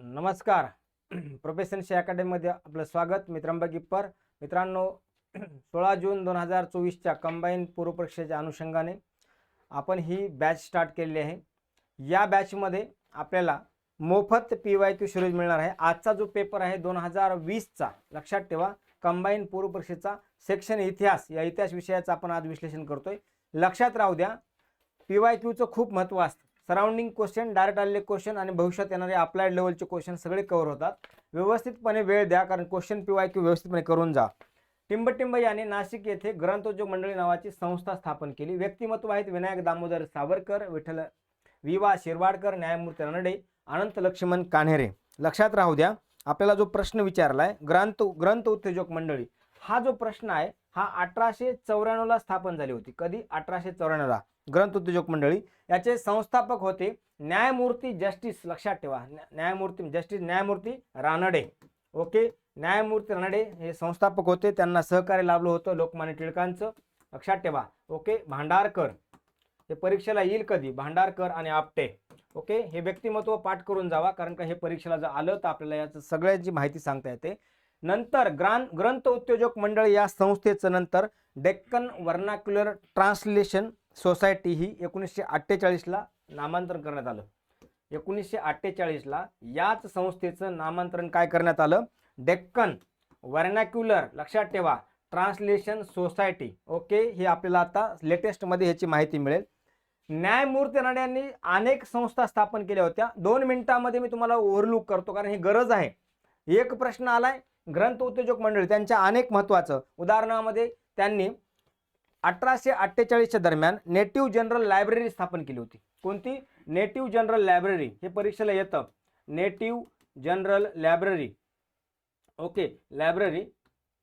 नमस्कार. प्रोफेशनशी अकॅडमीमध्ये आपलं स्वागत. मी गिप्पर. मित्रांनो सोळा जून दोन हजार चोवीसच्या कंबाईन पूर्वपरीक्षेच्या अनुषंगाने आपण ही बॅच स्टार्ट केलेली आहे. या बॅचमध्ये आपल्याला मोफत पी वाय क्यू सिरीज मिळणार आहे. आजचा जो पेपर आहे दोन हजार वीसचा लक्षात ठेवा कंबाईन पूर्वपरीक्षेचा सेक्शन इतिहास या इतिहास विषयाचं आपण आज विश्लेषण करतोय. लक्षात राहू द्या पी वाय क्यूचं खूप महत्त्व असतं. सराउंडिंग क्वेश्चन डायरेक्ट आलेले क्वेश्चन आणि भविष्यात येणारे अप्लाइड लेवलचे क्वेश्चन सगळे कव्हर होतात. व्यवस्थितपणे वेळ द्या कारण क्वेश्चन पी वाय क्यू व्यवस्थितपणे करून जा. टिंबटिंब याने नाशिक येथे ग्रंथोद्योग मंडळी नावाची संस्था स्थापन केली. व्यक्तिमत्व आहेत विनायक दामोदर सावरकर विठ्ठल विवा शिरवाडकर न्यायमूर्ती रानडे अनंत लक्ष्मण कान्हेरे. लक्षात राहू द्या आपल्याला जो प्रश्न विचारला आहे ग्रंथ ग्रंथ उद्योजक मंडळी हा जो प्रश्न आहे हा अठराशे चौऱ्याण्णवला स्थापन झाली होती. कधी? अठराशे चौऱ्याण्णवला ग्रंथ उद्योजक मंडळी याचे संस्थापक होते न्यायमूर्ती जस्टिस लक्षात ठेवा न्या- न्यायमूर्ती जस्टिस न्यायमूर्ती रानडे. ओके? न्यायमूर्ती रानडे हे संस्थापक होते त्यांना सहकार्य लाभलं होतं लोकमान्य टिळकांचं. लक्षात ठेवा. ओके? भांडारकर. हे परीक्षेला येईल कधी? भांडारकर आणि आपटे. ओके? हे व्यक्तिमत्व पाठ करून जावा कारण का हे परीक्षेला जर आलं तर आपल्याला याचं सगळ्यांची माहिती सांगता येते. नंतर ग्रां ग्रंथ उद्योजक मंडळ या संस्थेचं नंतर डेक्कन वर्नाक्युलर ट्रान्सलेशन सोसायटी ही एकोणीसशे अठ्ठेचाळीसला नामांतरण करण्यात आलं. एकोणीसशे अठ्ठेचाळीसला याच संस्थेचं नामांतरण काय करण्यात आलं? डेक्कन वर्नॅक्युलर लक्षात ठेवा. Translation society. ओके? हे आपल्याला आता लेटेस्टमध्ये ह्याची माहिती मिळेल. न्यायमूर्ती राणे यांनी अनेक संस्था स्थापन केल्या होत्या. दोन मिनिटांमध्ये मी तुम्हाला ओव्हरलुक करतो कारण ही गरज आहे. एक प्रश्न आलाय. ग्रंथ उद्योजक मंडळ त्यांच्या अनेक महत्त्वाचं. उदाहरणामध्ये त्यांनी अठराशे अठ्ठेचाळीसच्या दरम्यान नेटिव्ह जनरल लायब्ररी स्थापन केली होती. कोणती? Native general library. हे परीक्षेला येतं. Native general library. Okay library.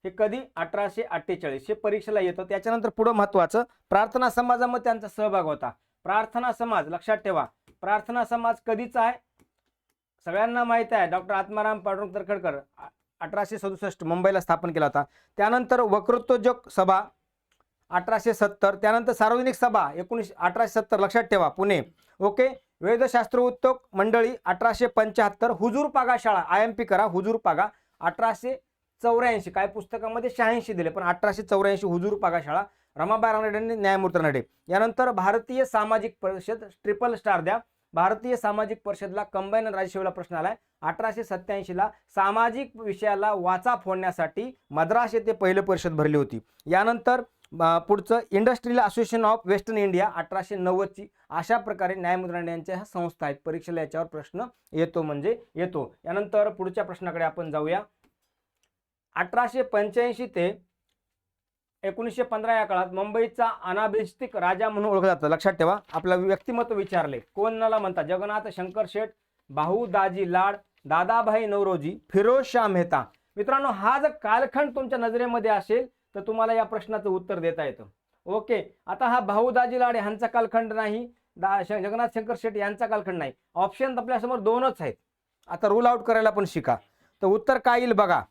हे कधी? अठराशे अठ्ठेचाळीस. हे परीक्षेला येतं. त्याच्यानंतर पुढं महत्त्वाचं प्रार्थना समाजामध्ये त्यांचा सहभाग होता. प्रार्थना समाज लक्षात ठेवा. प्रार्थना समाज कधीचा आहे? सगळ्यांना माहीत आहे. डॉक्टर आत्माराम पांडुरंग तरखडकर अठराशे सदुसष्ट मुंबईला स्थापन केला होता. त्यानंतर वक्तृत्वोद्योग सभा अठराशे सत्तर त्यानंतर सार्वजनिक सभा एकोणीस अठराशे सत्तर लक्षात ठेवा पुणे. ओके वेदशास्त्र उद्योग मंडळी अठराशे पंच्याहत्तर हुजूर पागा शाळा आय एम पी करा हुजूर पागा अठराशे चौऱ्याऐंशी काय पुस्तकामध्ये शहाऐंशी दिले पण अठराशे चौऱ्याऐंशी हुजूर पागा शाळा रमाबाई रानडे आणि न्यायमूर्ती रानडे यानंतर भारतीय सामाजिक परिषद ट्रिपल स्टार द्या. भारतीय सामाजिक परिषदला कंबाईन राज्यसेवेला प्रश्न आलाय. अठराशे सत्याऐंशीला सामाजिक विषयाला वाचा फोडण्यासाठी मद्रास येथे पहिले परिषद भरली होती. यानंतर पुढचं industrial association of western India अठराशे नव्वदची अशा प्रकारे न्यायमुद्रण यांच्या ह्या संस्था आहेत परीक्षेला याच्यावर प्रश्न येतो म्हणजे येतो. यानंतर पुढच्या प्रश्नाकडे आपण जाऊया. अठराशे पंच्याऐंशी ते एकोणीसशे पंधरा या काळात मुंबईचा अनाभिष्टिक राजा म्हणून ओळखलं जातं. लक्षात ठेवा आपलं व्यक्तिमत्व विचारले. कोणाला म्हणतात? जगन्नाथ शंकर शेठ भाऊ दाजी लाड दादाभाई नवरोजी फिरोज शाह मेहता. मित्रांनो हा जर कालखंड तुमच्या नजरेमध्ये असेल तर तुम्हाला या प्रश्नाचं उत्तर देता येतं. ओके आता हा भाऊ दाजी लाडे ह्यांचा कालखंड नाही. दा जगन्नाथ शंकर शेट यांचा कालखंड नाही. ऑप्शन आपल्यासमोर दोनच आहेत. आता रूल आउट करायला पण शिका. तर उत्तर काय येईल बघा.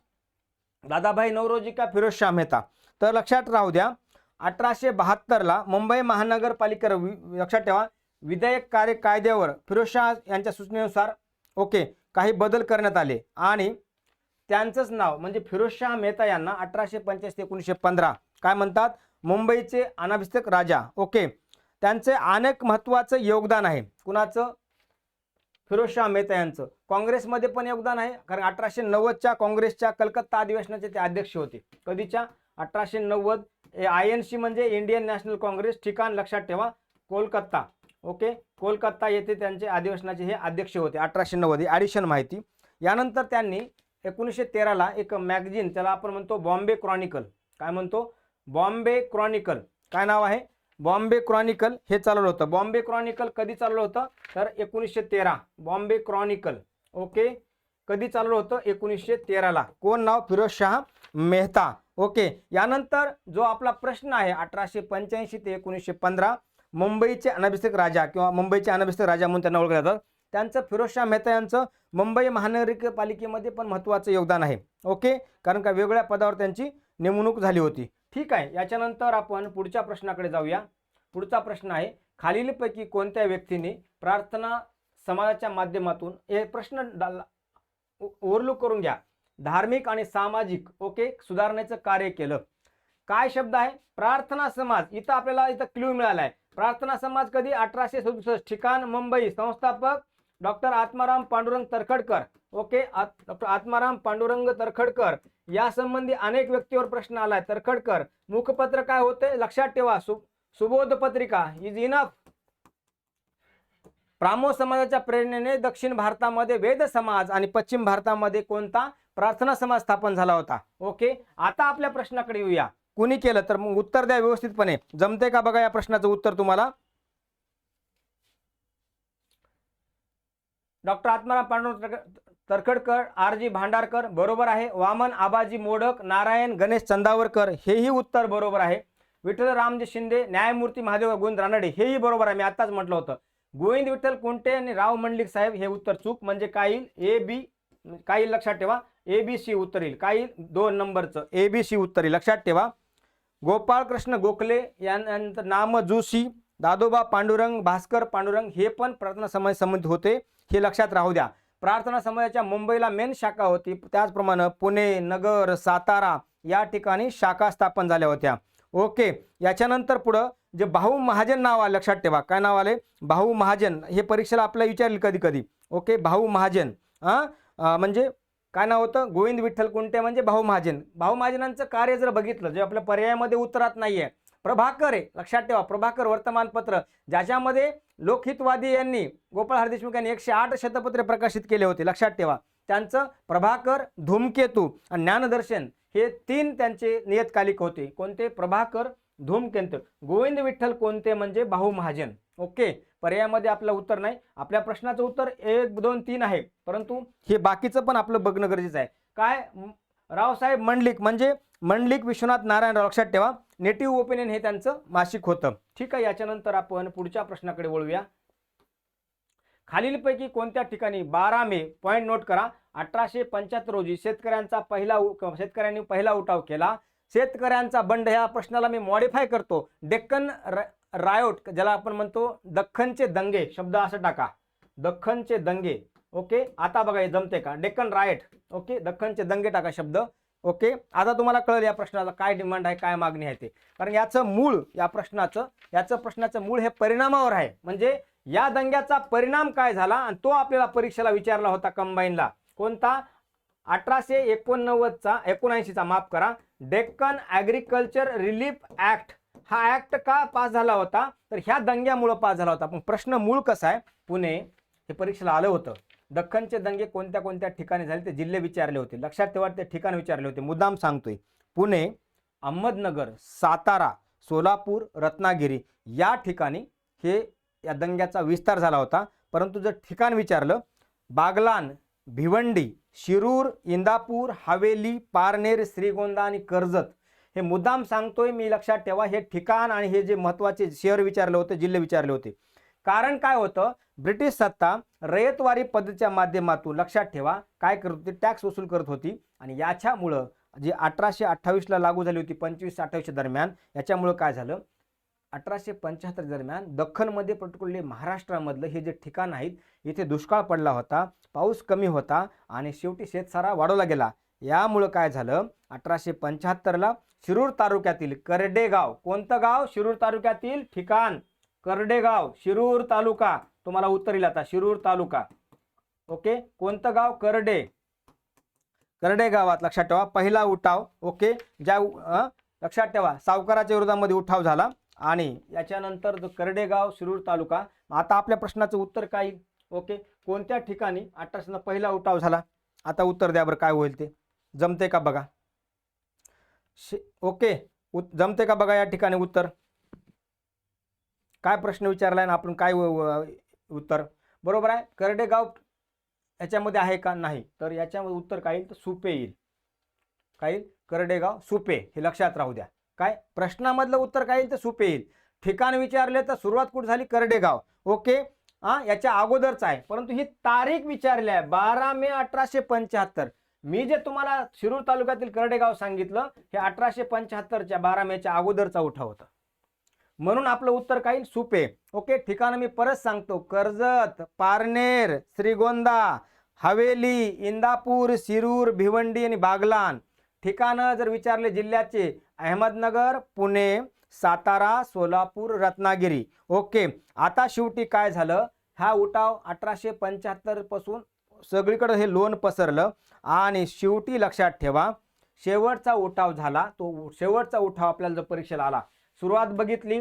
दादाभाई नवरोजी का फिरोज शाह मेहता? तर लक्षात राहू द्या अठराशे बहात्तरला मुंबई महानगरपालिका वि- लक्षात ठेवा विधेयक कार्य कायद्यावर फिरोज शाह यांच्या सूचनेनुसार ओके काही बदल करण्यात आले. आणि त्यांचंच नाव म्हणजे फिरोजशहा मेहता यांना अठराशे पंच्याऐंशी ते एकोणीसशे पंधरा. काय म्हणतात? मुंबईचे अनाभिषेक राजा. ओके. त्यांचे अनेक महत्त्वाचं योगदान आहे. कुणाचं? फिरोजशाह मेहता यांचं. काँग्रेसमध्ये पण योगदान आहे कारण अठराशे नव्वदच्या काँग्रेसच्या कलकत्ता अधिवेशनाचे ते अध्यक्ष होते. कधीच्या? अठराशे नव्वद. आय एन सी म्हणजे इंडियन नॅशनल काँग्रेस. ठिकाण लक्षात ठेवा. कोलकाता. ओके? कोलकाता येथे त्यांचे अधिवेशनाचे हे अध्यक्ष होते अठराशे नव्वद. ही ॲडिशन माहिती. यानंतर त्यांनी एकोणीसशे तेराला एक मॅगझिन त्याला आपण म्हणतो बॉम्बे क्रॉनिकल. काय म्हणतो? Bombay Chronicle. काय नाव आहे? बॉम्बे क्रॉनिकल हे चालवलं होतं. बॉम्बे क्रॉनिकल कधी चालवलं होतं? तर एकोणीसशे तेरा. Bombay Chronicle. ओके? कधी चालवलं होतं? एकोणीसशे तेराला कोण नाव? फिरोज शाह मेहता. ओके? यानंतर जो आपला प्रश्न आहे अठराशे पंच्याऐंशी ते एकोणीसशे पंधरा मुंबईचे अनभिषेक राजा किंवा मुंबईचे अनभिषेक राजा म्हणून त्यांना ओळखलं जातं. त्यांचं फिरोजशाह मेहता यांचं मुंबई महानगरपालिकेमध्ये पण महत्त्वाचं योगदान आहे. ओके? कारण का वेगळ्या पदावर त्यांची नेमणूक झाली होती. ठीक आहे? याच्यानंतर आपण पुढच्या प्रश्नाकडे जाऊया. पुढचा प्रश्न आहे खालीलपैकी कोणत्या व्यक्तीने प्रार्थना समाजाच्या माध्यमातून हे प्रश्न डा- ओव्हरलुक करून घ्या. धार्मिक आणि सामाजिक ओके? सुधारण्याचं कार्य केलं. काय शब्द आहे? प्रार्थना समाज. इथं आपल्याला इथं क्ल्यू मिळाला आहे प्रार्थना समाज कधी? अठराशे सदुसष्ट ठिकाण मुंबई. संस्थापक doctor Atmaram Pandurang Tarkhadkar. Okay doctor Atmaram Pandurang Tarkhadkar. या संबंधी अनेक व्यक्तीवर प्रश्न आलाय. तरखडकर मुखपत्र काय होते? लक्षात ठेवा. सु सुबोध पत्रिका. इज इनफ ब्राह्मो समाजाच्या प्रेरणेने दक्षिण भारतामध्ये वेद समाज आणि पश्चिम भारतामध्ये कोणता प्रार्थना समाज स्थापन झाला होता? ओके आता आपल्या प्रश्नाकडे येऊया. कुणी केलं? तर मग उत्तर द्या व्यवस्थितपणे. जमते का बघा या प्रश्नाचं उत्तर तुम्हाला? Doctor Atmaram Pandurang Tarkhadkar R G Bhandarkar बरोबर आहे. वामन आबाजी मोडक नारायण गणेश चंदावरकर हेही उत्तर बरोबर आहे. विठ्ठल रामजी शिंदे न्यायमूर्ती महादेव गोविंद रानडे हेही बरोबर आहे. मी आताच म्हटलं होतं. गोविंद विठ्ठल कुंटे आणि राव मंडलिक साहेब हे उत्तर चूक म्हणजे काय येईल? ए बी काय येईल लक्षात ठेवा? ए बी सी उत्तर येईल. काय येईल? दोन नंबरचं. ए बी सी उत्तर येईल. लक्षात ठेवा. गोपाळ कृष्ण गोखले यानंतर नाम जोशी दादोबा पांडुरंग भास्कर पांडुरंग हे पण प्रार्थना समाज संबंधित होते. हे लक्षात राहू द्या. प्रार्थना समाजाच्या मुंबईला मेन शाखा होती. त्याचप्रमाणे पुणे नगर सातारा या ठिकाणी शाखा स्थापन झाल्या होत्या. ओके याच्यानंतर पुढं जे भाऊ महाजन नाव आलं लक्षात ठेवा. काय नाव आले भाऊ महाजन. हे परीक्षेला आपल्याला विचारेल कधी कधी ओके भाऊ महाजन. हां म्हणजे काय नाव होतं? गोविंद विठ्ठल कुंटे म्हणजे भाऊ महाजन. भाऊ महाजनांचं कार्य जर बघितलं जे आपल्या पर्यायामध्ये उतरात नाही आहे प्रभाकर आहे. लक्षात ठेवा प्रभाकर वर्तमानपत्र. ज्याच्यामध्ये लोकहितवादी यांनी गोपाळ हर देशमुख यांनी एकशे आठ शतपत्रे प्रकाशित केले होते. लक्षात ठेवा. त्यांचं प्रभाकर धूमकेतू आणि ज्ञानदर्शन हे तीन त्यांचे नियतकालिक होते. कोणते? प्रभाकर धूमकेतू. गोविंद विठ्ठल कोणते? म्हणजे भाऊ महाजन. ओके? पर्यायामध्ये आपलं उत्तर नाही. आपल्या प्रश्नाचं उत्तर एक दोन तीन आहे. परंतु हे बाकीचं पण आपलं बघणं गरजेचं आहे. काय? रावसाहेब मंडलिक म्हणजे मंडलिक विश्वनाथ नारायण लक्षात ठेवा. नेटिव्ह ओपिनियन हे त्यांचं मासिक होतं. ठीक आहे याच्यानंतर आपण पुढच्या प्रश्नाकडे वळूया. खालीलपैकी कोणत्या ठिकाणी बारा मे पॉईंट नोट करा. अठराशे पंच्याहत्तर रोजी शेतकऱ्यांचा पहिला उ- शेतकऱ्यांनी पहिला उठाव केला. शेतकऱ्यांचा बंड ह्या प्रश्नाला मी मॉडिफाय करतो. डेक्कन र- रायोट ज्याला आपण म्हणतो दख्खनचे दंगे शब्द असं टाका. दख्खनचे दंगे. ओके? आता बघा हे जमते का? डेक्कन रायट. ओके? दख्खनचे दंगे टाका शब्द. ओके? आता तुम्हाला कळेल या प्रश्नाला काय डिमांड आहे काय मागणी आहे ते. कारण याचं मूळ या प्रश्नाचं याचं प्रश्नाचं मूळ हे परिणामावर आहे. म्हणजे या दंग्याचा परिणाम काय झाला आणि तो आपल्याला परीक्षेला विचारला होता कंबाईनला कोणता? अठराशे एकोणनव्वदचा एकोणऐंशीचा माफ करा. डेक्कन ॲग्रिकल्चर रिलीफ ॲक्ट हा ॲक्ट का पास झाला होता? तर ह्या दंग्यामुळं पास झाला होता. पण प्रश्न मूळ कसा आहे? पुणे. हे परीक्षेला आलं होतं. दख्खनचे दंगे कोणत्या कोणत्या ठिकाणी झाले ते जिल्हे विचारले होते. लक्षात ठेवा ते ठिकाण विचारले होते. मुद्दाम सांगतोय. पुणे अहमदनगर सातारा सोलापूर रत्नागिरी या ठिकाणी हे या दंग्याचा विस्तार झाला होता. परंतु जर ठिकाण विचारलं बागलान भिवंडी शिरूर इंदापूर हवेली पारनेर श्रीगोंदा आणि कर्जत हे मुद्दाम सांगतोय. मी लक्षात ठेवा हे ठिकाण आणि हे जे महत्त्वाचे शहर विचारले होते जिल्हे विचारले होते. कारण काय होतं? ब्रिटिश सत्ता रयतवारी पद्धतीच्या माध्यमातून लक्षात ठेवा काय करत होती? टॅक्स वसूल करत होती आणि याच्यामुळं जी अठराशे अठ्ठावीसला लागू झाली होती पंचवीस अठ्ठावीसच्या दरम्यान याच्यामुळं काय झालं? अठराशे पंच्याहत्तर दरम्यान दख्खनमध्ये पर्टिक्युलरली महाराष्ट्रामधलं हे जे ठिकाण आहेत इथे दुष्काळ पडला होता पाऊस कमी होता आणि शेवटी शेतसारा वाढवला गेला. यामुळं काय झालं? अठराशे पंच्याहत्तरला शिरूर तालुक्यातील करडेगाव कोणतं गाव? शिरूर तालुक्यातील ठिकाण. करडेगाव शिरूर तालुका. तुम्हाला उत्तर येईल आता शिरूर तालुका. ओके? कोणतं गाव? करडे. करडे गावात लक्षात ठेवा. पहिला उठाव ओके? ज्या लक्षात ठेवा सावकाराच्या विरोधामध्ये उठाव झाला. आणि याच्यानंतर जो करडेगाव शिरूर तालुका आता आपल्या प्रश्नाचं उत्तर काय? ओके? कोणत्या ठिकाणी अठराशे पहिला उठाव झाला? आता उत्तर द्या बरं काय होईल ते. जमते का बघा? ओके? उत- जमते का बघा या ठिकाणी उत्तर? काय प्रश्न विचारला आहे ना आपण काय व- उत्तर? बरोबर आहे? करडेगाव याच्यामध्ये आहे का? नाही. तर याच्यामध्ये उत्तर काय येईल? तर सुपे येईल. काय येईल? करडेगाव सुपे. हे लक्षात राहू द्या. काय? प्रश्नामधलं उत्तर काय येईल? तर सुपे येईल. ठिकाण विचारले तर सुरुवात कुठे झाली? करडेगाव. ओके? हा याच्या अगोदरच आहे. परंतु ही तारीख विचारली आहे. बारा मे अठराशे पंच्याहत्तर. मी जे तुम्हाला शिरूर तालुक्यातील करडेगाव सांगितलं हे अठराशे पंच्याहत्तरच्या बारा मेच्या अगोदरचा उठाव होता. म्हणून आपलं उत्तर काय सुपे. ओके ठिकाण मी परत सांगतो. कर्जत पारनेर श्रीगोंदा हवेली इंदापूर शिरूर भिवंडी आणि बागलान. ठिकाणं जर विचारले जिल्ह्याचे अहमदनगर पुणे सातारा सोलापूर रत्नागिरी. ओके आता शेवटी काय झालं? हा उठाव अठराशे पंच्याहत्तरपासून सगळीकडं सगळीकडे हे लोन पसरलं आणि शेवटी लक्षात ठेवा शेवटचा उठाव झाला तो शेवटचा उठाव आपल्याला जर परीक्षेला आला सुरुवात बघितली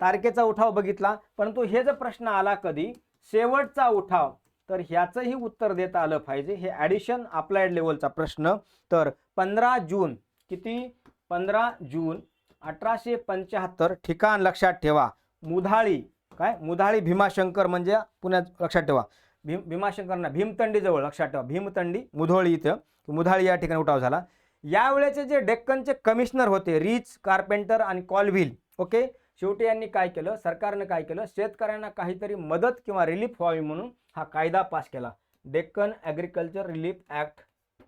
तारखेचा उठाव बघितला परंतु हे जर प्रश्न आला कधी शेवटचा उठाव तर ह्याचंही उत्तर देता आलं पाहिजे. हे ॲडिशन अप्लाइड लेवलचा प्रश्न. तर पंधरा जून किती? पंधरा जून अठराशे पंच्याहत्तर ठिकाण लक्षात ठेवा. मुधाळी काय? मुधाळी भीमाशंकर म्हणजे पुण्यात लक्षात ठेवा. भीम भीमाशंकर ना भीमतंडीजवळ लक्षात ठेवा. भीमतंडी मुधोळी इथं. मुधाळी या ठिकाणी उठाव झाला. यावेळेचे जे डेक्कनचे कमिशनर होते रिच कार्पेंटर आणि कॉलव्हिल ओके? शेवटी यांनी काय केलं? सरकारनं काय केलं? शेतकऱ्यांना काहीतरी मदत किंवा रिलीफ व्हावी म्हणून हा कायदा पास केला. Deccan agriculture relief act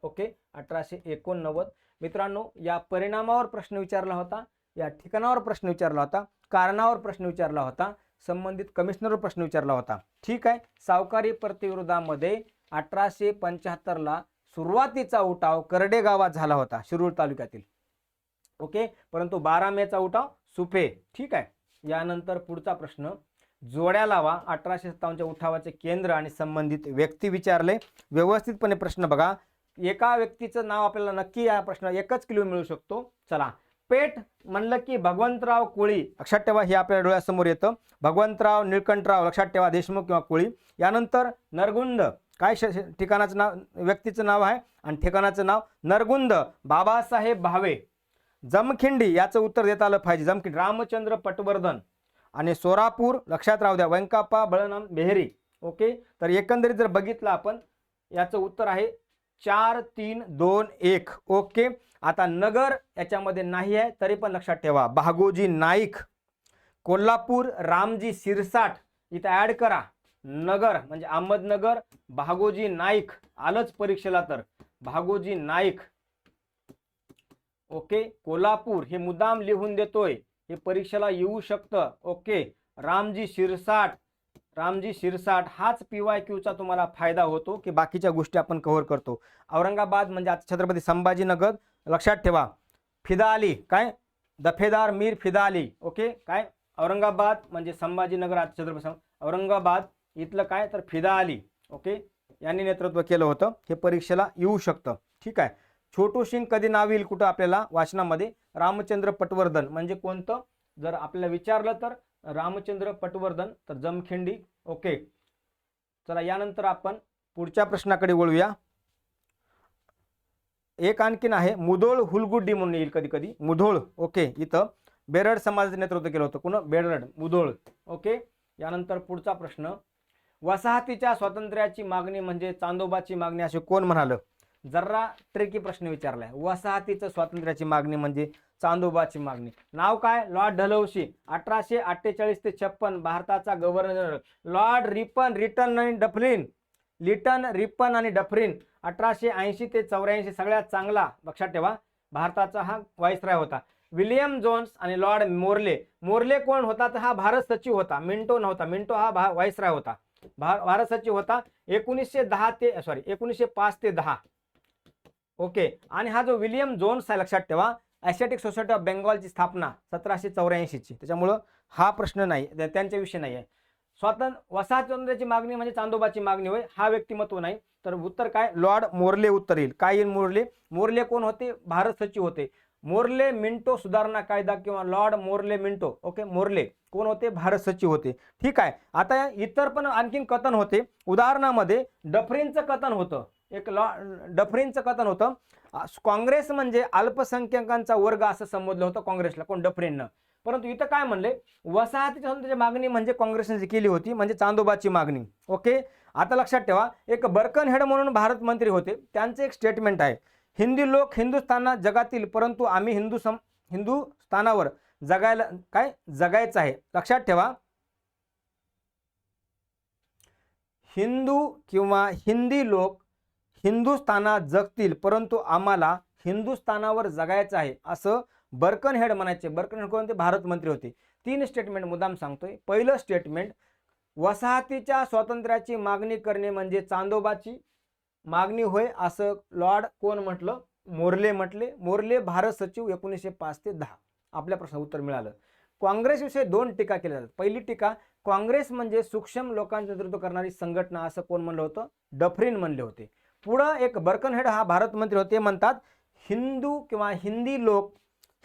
okay? अठराशे एकोणनव्वद. मित्रांनो या परिणामावर प्रश्न विचारला होता या ठिकाणावर प्रश्न विचारला होता कारणावर प्रश्न विचारला होता संबंधित कमिशनरवर प्रश्न विचारला होता. ठीक आहे? सावकारी प्रतिविरोधामध्ये अठराशे पंच्याहत्तरला सुरुवातीचा उठाव करडे गावात झाला होता शिरूर तालुक्यातील. ओके? परंतु बारा मेचा उठाव सुपे ठीक आहे? यानंतर पुढचा प्रश्न. जोड्या लावा अठराशे सत्तावन्नच्या उठावाचे केंद्र आणि संबंधित व्यक्ती विचारले. व्यवस्थितपणे प्रश्न बघा. एका व्यक्तीचं नाव आपल्याला नक्की या प्रश्न एकच किलो मिळू शकतो. चला. पेठ म्हणलं की भगवंतराव कोळी. लक्षात ठेवा हे आपल्या डोळ्यासमोर येतं. भगवंतराव निळकंठराव लक्षात ठेवा देशमुख किंवा कोळी. यानंतर नरगुंड. काय श ठिकाणाचं नाव व्यक्तीचं नाव आहे आणि ठिकाणाचं नाव नरगुंद बाबासाहेब भावे. जमखिंडी याचं उत्तर देता आलं पाहिजे. जमखिंडी रामचंद्र पटवर्धन आणि सोरापूर लक्षात राहू द्या व्यंकाप्पा बळनाम बेहरी. ओके? तर एकंदरीत जर बघितलं आपण याचं उत्तर आहे चार तीन दोन एक. ओके? आता नगर याच्यामध्ये नाही आहे तरी पण लक्षात ठेवा. भागोजी नाईक कोल्हापूर रामजी सिरसाट इथं ॲड करा. नगर म्हणजे अहमदनगर भागोजी नाईक आलंच परीक्षेला तर. भागोजी नाईक. ओके कोल्हापूर हे मुद्दाम लिहून देतोय. हे परीक्षेला येऊ शकतं. ओके रामजी शिरसाट. रामजी शिरसाट हाच पी वाय क्यूचा तुम्हाला फायदा होतो की बाकीच्या गोष्टी आपण कव्हर करतो. औरंगाबाद म्हणजे आता छत्रपती संभाजीनगर लक्षात ठेवा. फिदा अली काय? दफेदार मीर फिदा अली ओके काय? औरंगाबाद म्हणजे संभाजीनगर आता छत्रपती सं- औरंगाबाद इथलं काय? तर फिदा अली. ओके? यांनी नेतृत्व केलं होतं. हे परीक्षेला येऊ शकतं. ठीक आहे? छोटू सिंग कधी नाव येईल कुठं आपल्याला वाचनामध्ये? रामचंद्र पटवर्धन. म्हणजे कोणतं? जर आपल्याला विचारलं तर रामचंद्र पटवर्धन तर जमखिंडी. ओके? चला यानंतर आपण पुढच्या प्रश्नाकडे वळूया. एक आणखीन आहे. मुधोळ हुलगुड्डी म्हणून येईल कधी कधी. मुधोळ. ओके? इथं बेरड समाजाचं नेतृत्व केलं होतं. कुणा? बेरड. मुधोळ. ओके? यानंतर पुढचा प्रश्न. वसाहतीच्या स्वातंत्र्याची मागणी म्हणजे चांदोबाची मागणी असे कोण म्हणालं? जरा ट्रेकी प्रश्न विचारलाय. वसाहतीचं स्वातंत्र्याची मागणी म्हणजे चांदोबाची मागणी. नाव काय? लॉर्ड ढलौशी अठराशे अठ्ठेचाळीस ते छप्पन भारताचा governor. General Lord Ripon Lytton आणि डफलिन. लिटन रिपन आणि डफरिन. अठराशे ऐंशी ते चौऱ्याऐंशी सगळ्यात चांगला. लक्षात ठेवा भारताचा हा व्हाईसराय होता. विलियम जोन्स आणि लॉर्ड मोर्ले. मोर्ले कोण होता तर हा भारत सचिव होता. मिंटो नव्हता. मिंटो हा भा व्हाईसराय होता. भारत सचिव होता. एकोणीसशे दहा ते सॉरी एकोणीसशे पाच ते दहा. ओके आणि हा जो विलियम जोन्स आहे लक्षात ठेवा. ॲशियाटिक सोसायटी ऑफ बेंगॉलची स्थापना सतराशे चौऱ्याऐंशीची. त्याच्यामुळं हा प्रश्न नाही त्यांच्याविषयी नाही आहे स्वातंत्र्य वसाहतंत्र्याची मागणी म्हणजे चांदोबाची मागणी होय हा व्यक्तिमत्व नाही. तर उत्तर काय? लॉर्ड मोर्ले उत्तर येईल. काय येईल मोर्ले मोर्ले कोण होते? भारत सचिव होते. मोर्ले मिंटो सुधारणा कायदा किंवा Lord Morley Minto okay Morley कोण होते? भारत सचिव होते. ठीक आहे. आता इतर पण आणखीन कथन होते. उदाहरणामध्ये डफरींचं कथन होतं. एक लॉ डफरींचं कथन होतं. काँग्रेस म्हणजे अल्पसंख्याकांचा वर्ग असं संबोधलं होतं काँग्रेसला कोण? डफरींनं परंतु इथं काय म्हणले? वसाहतीच्या स्वातंत्र्याची मागणी म्हणजे काँग्रेसने जी केली होती म्हणजे चांदोबाची मागणी. ओके? आता लक्षात ठेवा. एक बर्कन हेड म्हणून भारत मंत्री होते. त्यांचं एक स्टेटमेंट आहे. हिंदी लोक हिंदुस्थानात जगातील परंतु आम्ही हिंदू सम हिंदुस्थानावर जगायला काय? जगायचं आहे. लक्षात ठेवा. हिंदू किंवा हिंदी लोक हिंदुस्थानात जगतील परंतु आम्हाला हिंदुस्थानावर जगायचं आहे असं बर्कन हेड म्हणायचे. बर्कनहेड कोणते? भारत मंत्री होते. तीन स्टेटमेंट मुद्दाम सांगतोय. पहिलं स्टेटमेंट वसाहतीच्या स्वातंत्र्याची मागणी करणे म्हणजे चांदोबाची मागणी होय असं लॉर्ड कोण म्हटलं? मोर्ले म्हटले. मोर्ले भारत सचिव एकोणीसशे पाच ते दहा. आपल्या प्रश्न उत्तर मिळालं. काँग्रेसविषयी दोन टीका केल्या जातात. पहिली टीका काँग्रेस म्हणजे सूक्ष्म लोकांचं नेतृत्व करणारी संघटना असं कोण म्हणलं होतं? डफरीन म्हणले होते. पुढं एक बर्कनहेड हा भारत मंत्री होते म्हणतात हिंदू किंवा हिंदी लोक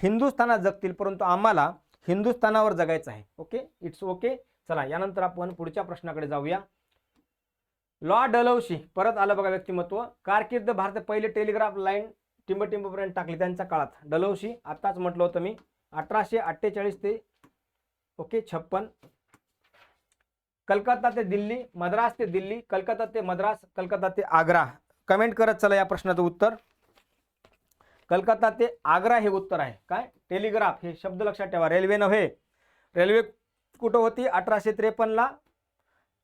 हिंदुस्थानात जगतील परंतु आम्हाला हिंदुस्थानावर जगायचं आहे. ओके? इट्स ओके चला यानंतर आपण पुढच्या प्रश्नाकडे जाऊया. लॉ डलवशी परत आलं बघा व्यक्तिमत्व. कारकीर्द भारत पहिले टेलिग्राफ लाईन टिंबटिंबपर्यंत टाकली त्यांच्या काळात. डलवशी आताच म्हटलं होतं मी. अठराशे अठ्ठेचाळीस ते ओके छप्पन. कलकत्ता ते दिल्ली मद्रास ते दिल्ली कलकत्ता ते मद्रास कलकत्ता ते आग्रा. कमेंट करत चला या प्रश्नाचं उत्तर. कलकत्ता ते आग्रा हे उत्तर आहे. काय? टेलिग्राफ हे शब्द लक्षात ठेवा. रेल्वे नव्हे रेल्वे कुठं होती? अठराशे त्रेपन्नला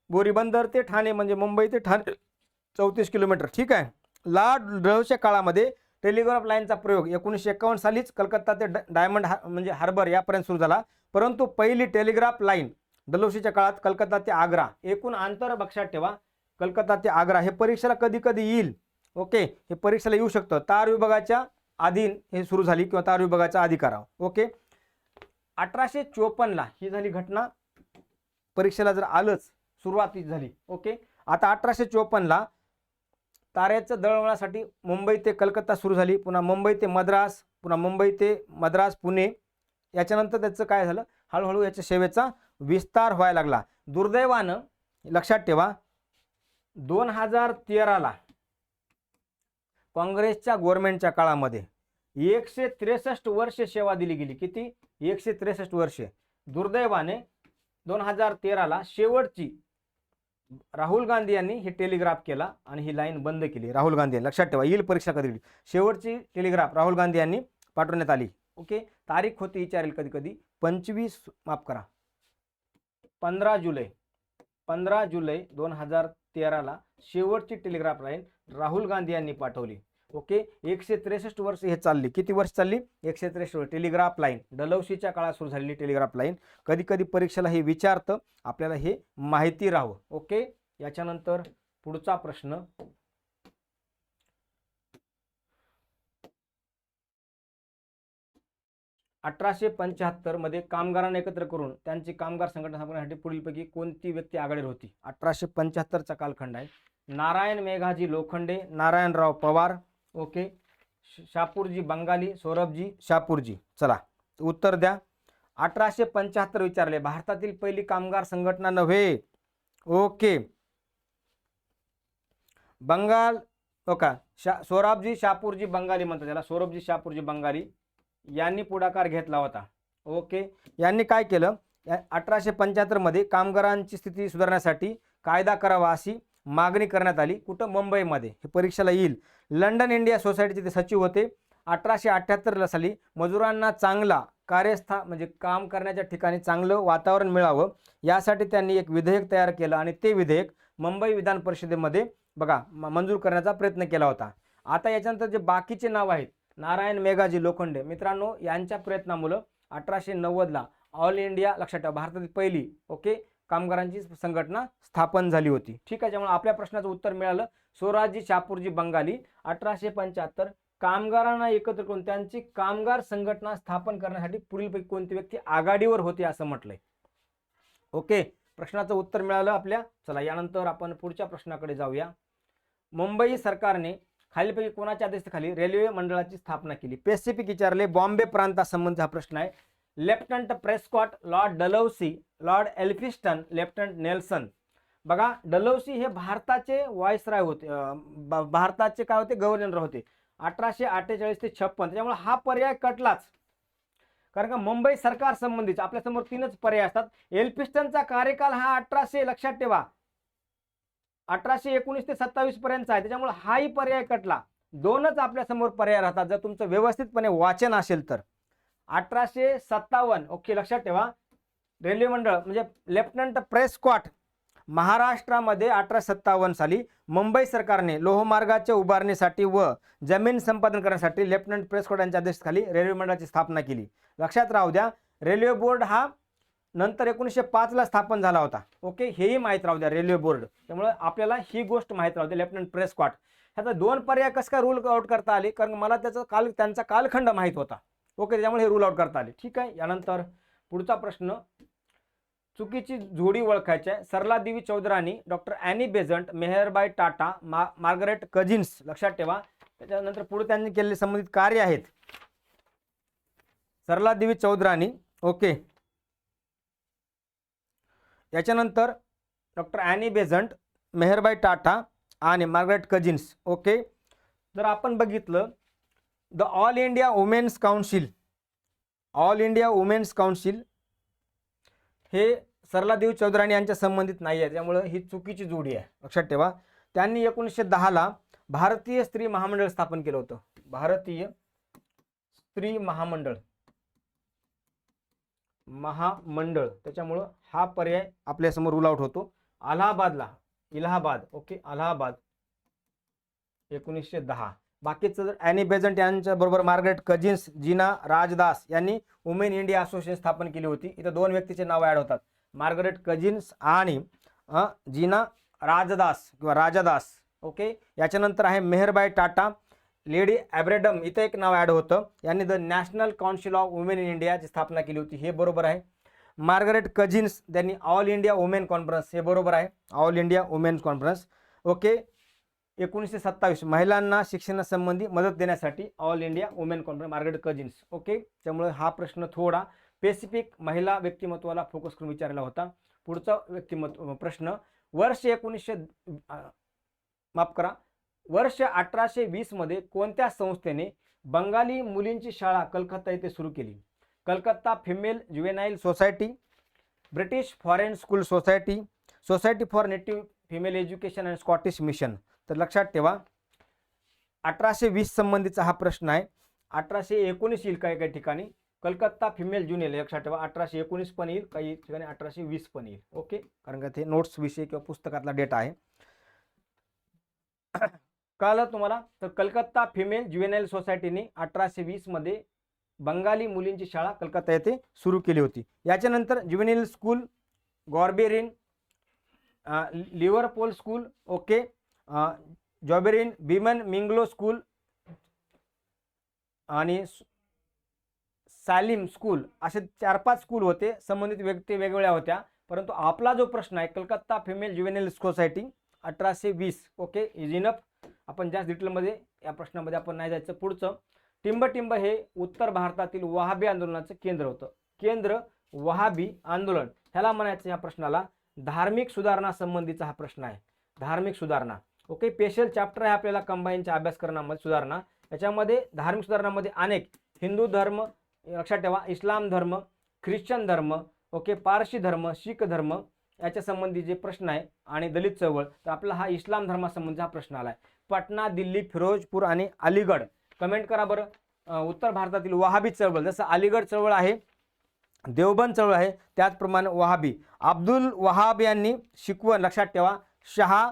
बोरीबंदर ते ठाणे म्हणजे मुंबई ते ठाणे. चौतीस किलोमीटर. ठीक आहे. लाड रहस्य काळामध्ये टेलिग्राफ लाईनचा प्रयोग एकोणीसशे एकावन्न सालीच कलकत्ता ते ड- डायमंड हा म्हणजे हार्बर यापर्यंत सुरू झाला. परंतु पहिली टेलिग्राफ लाईन दलोशीच्या काळात कलकत्ता ते आग्रा एकूण अंतर लक्षात ठेवा. कलकत्ता ते आग्रा हे परीक्षेला कधी कधी येईल. ओके? हे परीक्षेला येऊ शकतं. तार विभागाच्या अधीन हे सुरू झाली किंवा तार विभागाच्या अधिकारावर. ओके? अठराशे चोपन्नला ही झाली घटना. परीक्षेला जर आलंच सुरुवात झाली. ओके? आता अठराशे चोपन्नला ताऱ्याचं दळवण्यासाठी मुंबई ते कलकत्ता सुरू झाली. पुन्हा मुंबई ते मद्रास पुन्हा मुंबई ते मद्रास पुणे. याच्यानंतर त्याचं काय झालं? हळूहळू याच्या सेवेचा विस्तार व्हायला लागला. दुर्दैवानं लक्षात ठेवा दोन हजार तेराला काँग्रेसच्या गव्हर्नमेंटच्या काळामध्ये एकशे त्रेसष्ट वर्षे सेवा दिली गेली. किती? एकशे त्रेसष्ट वर्षे. दुर्दैवाने दोन हजार तेराला शेवटची राहुल गांधी यांनी हे टेलिग्राफ केला आणि ही लाईन बंद केली. राहुल गांधी यांनी. लक्षात ठेवा येईल परीक्षा कधी दिली शेवटची टेलिग्राफ राहुल गांधी यांनी पाठवण्यात आली. ओके? तारीख होती विचारेल कधी कधी. पंचवीस माफ करा. पंधरा जुलै. पंधरा जुलै दोन हजार तेराला शेवटची टेलिग्राफ लाईन राहुल गांधी यांनी पाठवली. ओके? एकशे त्रेसष्ट वर्ष हे चालली. किती वर्ष चालली? एकशे त्रेसष्ट वर्ष. Telegraph line. डलौशीच्या काळात सुरू झालेली टेलिग्राफ लाईन. कधी कधी परीक्षेला हे विचारतं आपल्याला हे माहिती राहावं. ओके? याच्यानंतर पुढचा प्रश्न. अठराशे पंच्याहत्तरमध्ये कामगारांना एकत्र करून त्यांची कामगार संघटना स्थापनेसाठी पुढीलपैकी कोणती व्यक्ती आघाडीवर होती? अठराशे पंच्याहत्तरचा कालखंड आहे. नारायण मेघाजी लोखंडे नारायणराव पवार ओके. श- शापूरजी बंगाली सौरभजी शापूरजी. चला. उत्तर द्या. अठराशे पंच्याहत्तर विचारले. भारतातील पहिली कामगार संघटना नव्हे. ओके. बंगाल हो ओका शा सोराबजी शापूरजी बंगाली म्हणतात त्याला. सौरभजी शापूरजी बंगाली. यांनी पुढाकार घेतला होता. ओके. यांनी काय केलं? अठराशे पंच्याहत्तरमध्ये कामगारांची स्थिती सुधारण्यासाठी कायदा करावा अशी मागणी करण्यात आली. कुठं? मुंबईमध्ये. हे परीक्षेला येईल. लंडन इंडिया सोसायटीचे ते सचिव होते. अठराशे अठ्ठ्याहत्तरला साली मजुरांना चांगला कार्यस्था म्हणजे काम करण्याच्या ठिकाणी चांगलं वातावरण मिळावं यासाठी त्यांनी एक विधेयक तयार केलं आणि ते विधेयक मुंबई विधान परिषदेमध्ये बघा म- मंजूर करण्याचा प्रयत्न केला होता. आता याच्यानंतर जे बाकीचे नाव आहेत नारायण मेघाजी लोखंडे मित्रांनो यांच्या प्रयत्नामुळं अठराशे नव्वदला ऑल इंडिया लक्षात ठेवा. भारतातील पहिली ओके? कामगारांची संघटना स्थापन झाली होती. ठीक आहे त्यामुळे आपल्या प्रश्नाचं उत्तर मिळालं. स्वराज्य शापूरजी बंगाली अठराशे पंच्याहत्तर. कामगारांना एकत्र करून त्यांची कामगार संघटना स्थापन करण्यासाठी पुढीलपैकी कोणती व्यक्ती आघाडीवर होती असं म्हटलंय. ओके प्रश्नाचं उत्तर मिळालं आपल्या. चला यानंतर आपण पुढच्या प्रश्नाकडे जाऊया. मुंबई सरकारने खालीलपैकी कोणाच्या आदेशाखाली रेल्वे मंडळाची स्थापना केली? पेसिफिक विचारले बॉम्बे प्रांतासंबंधी हा प्रश्न आहे. Lieutenant Prescott Lord Dalhousie Lord Elphinstone lieutenant Nelson. बघा डलौसी हे भारताचे व्हाईसराय होते भारताचे काय होते? गव्हर्नर होते. अठराशे अठ्ठेचाळीस ते छप्पन त्यामुळे हा पर्याय कटलाच. कारण का मुंबई सरकार संबंधीच आपल्यासमोर तीनच पर्याय असतात. एल्फिस्टनचा कार्यकाल हा अठराशे लक्षात ठेवा. अठराशे एकोणीस ते सत्तावीस पर्यंतचा आहे त्याच्यामुळे हाही पर्याय कटला. दोनच आपल्यासमोर पर्याय राहतात जर तुमचं व्यवस्थितपणे वाचन असेल तर. अठराशे सत्तावन्न. ओके लक्षात ठेवा. रेल्वे मंडळ म्हणजे लेफ्टनंट प्रेस प्रेस्कॉट महाराष्ट्रामध्ये अठराशे सत्तावन्न साली मुंबई सरकारने लोहमार्गाच्या उभारणीसाठी व जमीन संपादन करण्यासाठी लेफ्टनंट प्रेस्कॉट यांच्या आदेशाखाली रेल्वे मंडळाची स्थापना केली. लक्षात राहू द्या रेल्वे बोर्ड हा नंतर एकोणीसशे पाचला स्थापन झाला होता. ओके हेही माहीत राहू द्या रेल्वे बोर्ड. त्यामुळे आपल्याला ही गोष्ट माहीत राहू द्या लेफ्टनंट प्रेस प्रेस्कॉट ह्याचा दोन पर्याय कसं काय रूल आउट करता आले? कारण मला त्याचा काल त्यांचा कालखंड माहीत होता. ओके त्याच्यामुळे हे रूल आउट करता आले. ठीक आहे? यानंतर पुढचा प्रश्न. चुकीची जोडी ओळखायची. आहे Sarla Devi doctor Annie Besant Meherbai Tata मा मार्गरेट कजिन्स लक्षात ठेवा. त्याच्यानंतर पुढे त्यांनी केलेले संबंधित कार्य आहेत. सरला देवी ओके. याच्यानंतर doctor Annie Besant Meherbai Tata आणि मार्गरेट कजिन्स ओके. जर आपण बघितलं the all India women's council all India women's council हे सरलादेवी चौधराणी यांच्या संबंधित नाही आहे. त्यामुळं ही चुकीची जोडी आहे. लक्षात ठेवा. त्यांनी एकोणीसशे दहाला भारतीय स्त्री महामंडळ स्थापन केलं होतं. भारतीय स्त्री महामंडळ. महामंडळ. त्याच्यामुळं हा पर्याय आपल्यासमोर रूल आउट होतो. अलाहाबादला इलाहाबाद ओके अलाहाबाद. एकोणीसशे दहा. बाकीचं जर ॲनी बेझंट यांच्या बरोबर मार्गरेट कजिन्स जिना राजदास यांनी वुमेन इंडिया असोसिएशन स्थापन केली होती. इथं दोन व्यक्तीचे नाव ॲड होतात. मार्गरेट कजिन्स आणि जिना राजदास किंवा राजादास ओके याच्यानंतर आहे मेहरबाई टाटा लेडी ॲब्रेडम इथं एक नाव ॲड होतं. यांनी the national council of women in इंडियाची स्थापना केली होती. हे बरोबर आहे. मार्गरेट कजिन्स त्यांनी ऑल इंडिया वुमेन कॉन्फरन्स हे बरोबर आहे. All India women conference okay एकोणीसशे सत्तावीस महिलांना शिक्षणासंबंधी मदत देण्यासाठी all India women conference Margaret Cousins. Okay? त्यामुळे हा प्रश्न थोडा स्पेसिफिक महिला व्यक्तिमत्वाला फोकस करून विचारला होता. पुढचा व्यक्तिमत्व प्रश्न वर्ष एकोणीसशे माफ करा. वर्ष अठराशे वीसमध्ये कोणत्या संस्थेने बंगाली मुलींची शाळा कलकत्ता येथे सुरू केली? Calcutta female juvenile society British foreign school society society for native female education and Scottish mission तर लक्षात ठेवा. अठराशे वीस संबंधीचा हा प्रश्न आहे. अठराशे एकोणीस येईल काही काही ठिकाणी. कलकत्ता फिमेल ज्युनियर लक्षात ठेवा. अठराशे एकोणीस पण येईल काही ठिकाणी अठराशे वीस पण येईल. ओके? कारण का ते नोट्स विषय किंवा पुस्तकातला डेटा आहे. कळलं तुम्हाला? तर कलकत्ता फिमेल ज्युएनएल सोसायटीने अठराशे वीसमध्ये बंगाली मुलींची शाळा कलकत्ता येथे सुरू केली होती. याच्यानंतर ज्युएनएल स्कूल गॉर्बेरिन लिव्हरपोल स्कूल ओके? जॉबेरिन बिमन मिंगलो स्कूल आणि सालिम स्कूल असे चार पाच स्कूल होते संबंधित व्यक्ती वेगवेगळ्या होत्या. परंतु आपला जो प्रश्न आहे कलकत्ता फिमेल ज्युवेनिल सोसायटी अठराशे वीस ओके इज इनफ आपण जास्त डिटेलमध्ये या प्रश्नामध्ये आपण नाही जायचं. पुढचं टिंबटिंब हे उत्तर भारतातील वहाबी आंदोलनाचं केंद्र होतं. केंद्र वहाबी आंदोलन. ह्याला म्हणायचं या प्रश्नाला धार्मिक सुधारणा संबंधीचा हा प्रश्न आहे. धार्मिक सुधारणा. ओके स्पेशल चॅप्टर आहे आपल्याला कंबाईनच्या अभ्यासक्रमामध्ये सुधारणा. याच्यामध्ये धार्मिक सुधारणामध्ये अनेक. हिंदू धर्म लक्षात ठेवा इस्लाम धर्म ख्रिश्चन धर्म ओके पारशी धर्म शीख धर्म याच्या संबंधी जे प्रश्न आहे आणि दलित चळवळ तर आपला हा इस्लाम धर्मासंबंधी हा प्रश्न आला आहे पटना दिल्ली फिरोजपूर आणि अलीगड कमेंट करा बरं. उत्तर भारतातील वहाबी चळवळ जसं अलीगड चळवळ आहे देवबंद चळवळ आहे त्याचप्रमाणे वहाबी. अब्दुल वहाब यांनी शिकवण लक्षात ठेवा शहा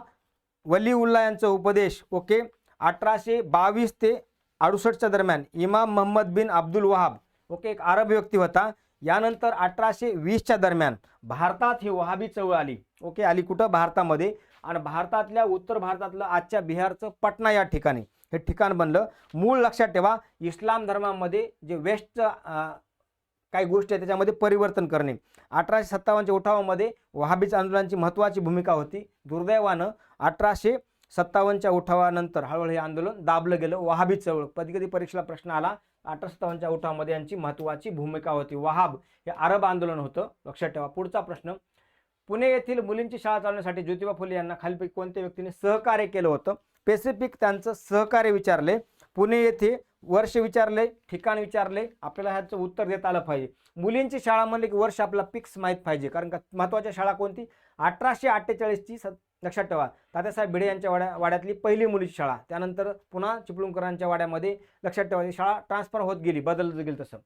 वलीउल्ला यांचा उपदेश ओके? अठराशे बावीस ते अडुसष्टच्या दरम्यान Imam Muhammad bin Abdul Wahhab okay? एक अरब व्यक्ती होता. यानंतर अठराशे वीसच्या दरम्यान भारतात ही वहाबी चळवळ आली ओके? आली कुठं? भारतामध्ये. आणि भारतातल्या उत्तर भारतातलं आजच्या बिहारचं पटना या ठिकाणी. हे ठिकाण बनलं. मूळ लक्षात ठेवा इस्लाम धर्मामध्ये जे वेस्टचं काही गोष्टी आहेत त्याच्यामध्ये परिवर्तन करणे. अठराशे सत्तावन्नच्या उठावामध्ये वहाबीज आंदोलनाची महत्त्वाची भूमिका होती. दुर्दैवानं अठराशे सत्तावन्नच्या उठावानंतर हळूहळू हे आंदोलन दाबलं गेलं. वहाबी चळवळ. कधी कधी परीक्षेला प्रश्न आला अठराशे सत्तावन्नच्या उठावामध्ये यांची महत्त्वाची भूमिका होती. वहाब हे अरब आंदोलन होतं. लक्षात ठेवा पुढचा प्रश्न. पुणे येथील मुलींची शाळा चालवण्यासाठी ज्योतिबा फुले यांना खालीपैकी कोणत्या व्यक्तीने सहकार्य केलं होतं? स्पेसिफिक त्यांचं सहकार्य विचारले. पुणे येथे वर्ष विचारले ठिकाण विचारले आपल्याला ह्याचं उत्तर देता आलं पाहिजे. मुलींची शाळा म्हणले की वर्ष आपला फिक्स माहीत पाहिजे. कारण का महत्त्वाच्या शाळा कोणती? अठराशे अठ्ठेचाळीसची स लक्षात ठेवा. तात्यासाहेब भिडे यांच्या वाड्या वाड्यातली पहिली मुलीची शाळा. त्यानंतर पुन्हा चिपळूणकरांच्या वाड्यामध्ये लक्षात ठेवा. ही शाळा ट्रान्सफर होत गेली बदलत गेली तसं.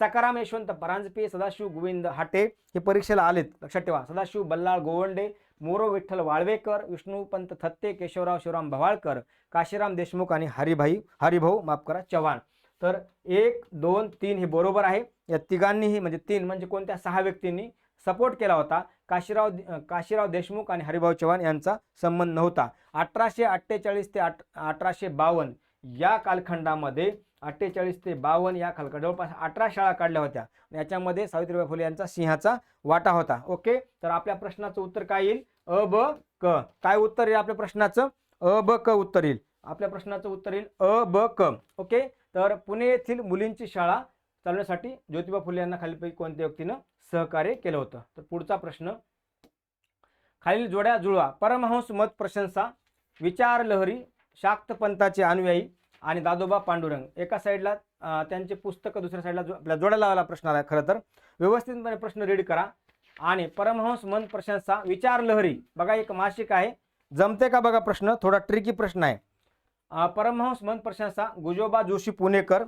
सकाराम यशवंत परांजपे सदाशिव गोविंद हाटे हे परीक्षेला आलेत. लक्षात ठेवा. सदाशिव बल्लाळ गोवंडे मोरो विठ्ठल वाळवेकर विष्णुपंत थत्ते केशवराव शिवराम भवाळकर काशीराम देशमुख आणि हरिभाई हरिभाऊ माफ करा चव्हाण. तर एक दोन तीन हे बरोबर आहे. या तिघांनीही म्हणजे तीन म्हणजे कोणत्या? सहा व्यक्तींनी सपोर्ट केला होता. काशीराव काशीराव देशमुख आणि हरिभाऊ चव्हाण यांचा संबंध नव्हता. अठराशे अठ्ठेचाळीस ते आठ अठराशे बावन्न या कालखंडामध्ये अठ्ठेचाळीस ते बावन्न या खालका. जवळपास अठरा शाळा काढल्या होत्या. याच्यामध्ये सावित्रीबाई फुले यांचा सिंहाचा वाटा होता. ओके? तर आपल्या प्रश्नाचं उत्तर काय येईल? अ ब क. काय उत्तर येईल आपल्या प्रश्नाचं? अ ब क उत्तर येईल. आपल्या प्रश्नाचं उत्तर येईल अ ब क. ओके? तर पुणे येथील मुलींची शाळा चालवण्यासाठी ज्योतिबा फुले यांना खालीपैकी कोणत्या व्यक्तीनं सहकार्य केलं होतं? तर पुढचा प्रश्न. खालील जोड्या जुळवा. परमहंस मत प्रशंसा विचार लहरी शाक्त पंथाचे अनुयायी आणि दादोबा पांडुरंग. एका साईडला त्यांचे पुस्तकं दुसऱ्या साईडला जो आपल्या जोड्या लावायला प्रश्न आला खरं तर. व्यवस्थितपणे प्रश्न रीड करा. आणि परमहंस मन प्रशंसा विचार लहरी. बघा एक मासिक आहे. जमते का बघा प्रश्न? थोडा ट्रिकी प्रश्न आहे. परमहंस मन प्रशंसा गुजोबा जोशी पुणेकर.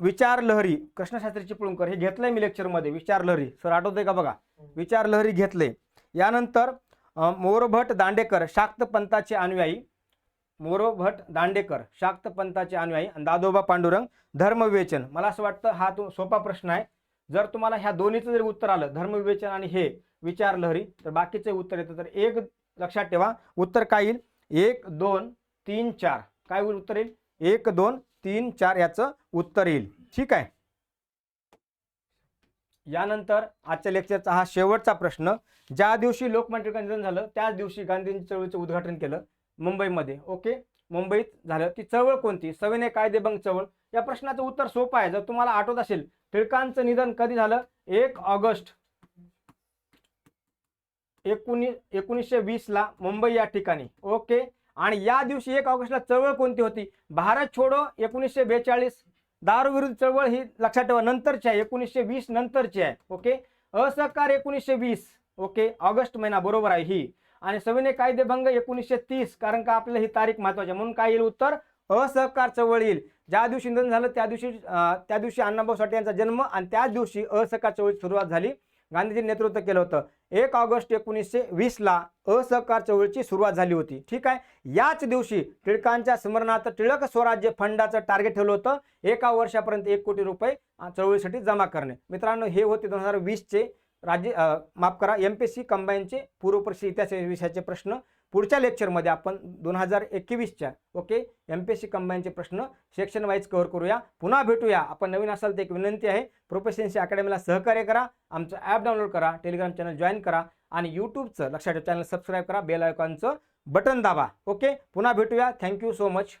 विचार लहरी. कृष्णशास्त्री चिपळूणकर हे घेतलंय मी लेक्चरमध्ये विचार लहरी. सर आठवतंय का बघा? विचार लहरी घेतले यानंतर मोरभट दांडेकर शाक्त पंथाचे अनुयायी. मोरोभट दांडेकर शाक्त पंथाचे अनुयायी आणि दादोबा पांडुरंग धर्मविवेचन. मला असं वाटतं हा तो सोपा प्रश्न आहे. जर तुम्हाला ह्या दोन्हीचं जरी उत्तर आलं धर्मविवेचन आणि हे विचार लहरी तर बाकीचे उत्तर येतं. तर एक लक्षात ठेवा उत्तर काय येईल? एक दोन तीन चार. काय उत्तर येईल? एक दोन तीन चार याचं उत्तर येईल. ठीक आहे? यानंतर आजच्या लेक्चरचा हा शेवटचा प्रश्न. ज्या दिवशी लोकमान्य टिळकांचं निधन झालं त्याच दिवशी गांधींची चळवळीचं उद्घाटन केलं. मुंबईमध्ये ओके? मुंबईत झालं ती चळवळ कोणती? सविनय कायदेभंग चळवळ या प्रश्नाचं उत्तर सोपं आहे. जर तुम्हाला आठवत असेल टिळकांचं निधन कधी झालं? एक ऑगस्ट एकोणीस एकोणीसशे वीसला मुंबई या ठिकाणी ओके? आणि या दिवशी एक ऑगस्टला चळवळ कोणती होती? भारत छोडो एकोणीसशे बेचाळीस. दारूविरुद्ध चळवळ ही लक्षात ठेवा नंतरची आहे. एकोणीसशे वीस नंतरची आहे ओके? असहकार एकोणीसशे वीस ओके? ऑगस्ट महिना बरोबर आहे ही. आणि सविनय कायदेभंग एकोणीसशे तीस कारण का आपल्याला ही तारीख महत्वाची आहे. म्हणून काय येईल उत्तर? असहकार चळवळ येईल ज्या दिवशी निधन झालं त्या दिवशी त्या दिवशी अण्णाभाऊ साठे यांचा जन्म आणि त्याच दिवशी असहकार चळवळीची सुरुवात झाली. गांधीजींनी नेतृत्व केलं होतं. एक ऑगस्ट एकोणीसशे वीसला असहकार चळवळीची सुरुवात झाली होती. ठीक आहे? याच दिवशी टिळकांच्या स्मरणार्थ टिळक स्वराज्य फंडाचं टार्गेट ठेवलं होतं. एका वर्षापर्यंत एक कोटी रुपये चळवळीसाठी जमा करणे. मित्रांनो हे होते दोन हजार वीसचे राज्य माफ करा एम पी एस सी कंबाईनचे पूर्वपरीक्षा इतिहास विषयाचे प्रश्न पुढच्या लेक्चरमध्ये आपण दोन हजार एकवीसच्या okay M P S C कंबाईनचे प्रश्न सेक्शन वाईज कव्हर करूया. पुन्हा भेटूया. आपण नवीन असाल तर एक विनंती आहे प्रोफेशन्सी अकॅडमीला सहकार्य करा आमचं ॲप डाउनलोड करा टेलिग्राम चॅनल जॉईन करा आणि यूट्यूबचं लक्षात ठेवा चॅनल सबस्क्राईब करा बेल आयकॉनचं बटन दाबा ओके पुन्हा भेटूया. Thank you so much